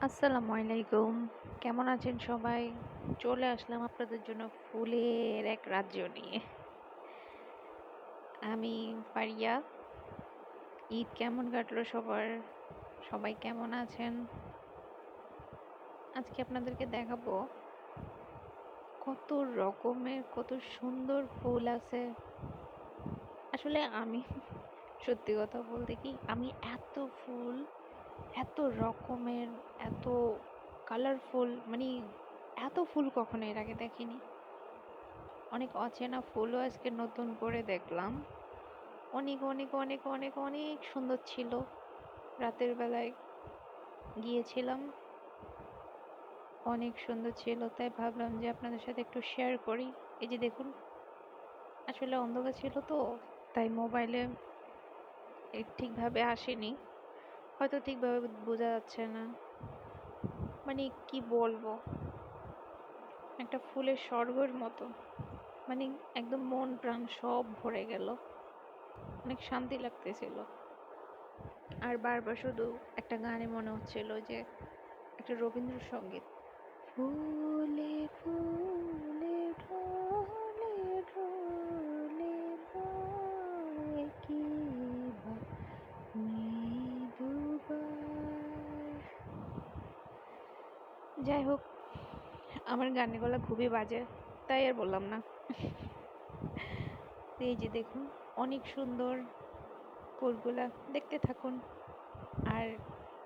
আসসালামু আলাইকুম। কেমন আছেন সবাই? চলে আসলাম আপনাদের জন্য ফুলের এক রাজ্য নিয়ে। আমি পারিয়া ঈদ কেমন কাটলো সবার? সবাই কেমন আছেন? আজকে আপনাদেরকে দেখাবো কত রকমের, কত সুন্দর ফুল আছে। আসলে আমি, সত্যি কথা বলতে কি, আমি এত ফুল এত রকমের, এত কালারফুল মানে এত ফুল কখনো এর আগে দেখিনি। অনেক অচেনা ফুলও আজকে নতুন করে দেখলাম। অনেক অনেক অনেক অনেক অনেক সুন্দর ছিল। রাতের বেলায় গিয়েছিলাম। অনেক সুন্দর ছিল, তাই ভাবলাম যে আপনাদের সাথে একটু শেয়ার করি। এই যে দেখুন, আসলে অন্ধকার ছিল তো, তাই মোবাইলে ঠিকভাবে আসেনি। হয়তো ঠিকভাবে বোঝা যাচ্ছে না। মানে কি বলব? একটা ফুলের স্বর্গের মতো। মানে একদম মন প্রাণ সব ভরে গেল। অনেক শান্তি লাগতেছিল। আর বারবার শুধু একটা গানে মনে হচ্ছিল যে একটা রবীন্দ্রসঙ্গীত। ফুলে যাই হোক, আমার গানের গলা খুবই বাজে, তাই আর বললাম না। এই যে দেখুন, অনেক সুন্দর ফুলগুলা দেখতে থাকুন। আর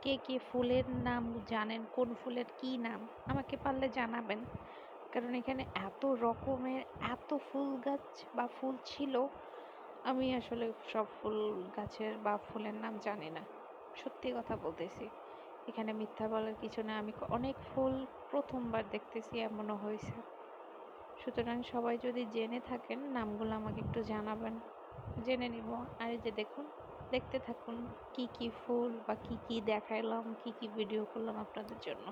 কে কে ফুলের নাম জানেন, কোন ফুলের কি নাম, আমাকে পারলে জানাবেন। কারণ এখানে এত রকমের, এত ফুল গাছ বা ফুল ছিল, আমি আসলে সব ফুল গাছের বা ফুলের নাম জানি না। সত্যি কথা বলতেছি। এখানে মিথ্যা বলার কিছু না। আমি অনেক ফুল প্রথমবার দেখতেছি, এমনও হয়েছে। সুতরাং সবাই যদি জেনে থাকেন, নামগুলো আমাকে একটু জানাবেন। জেনে নিব। আর যে দেখুন, দেখতে থাকুন কি কি ফুল বা কি কি দেখাইলাম, কি কি ভিডিও করলাম আপনাদের জন্য।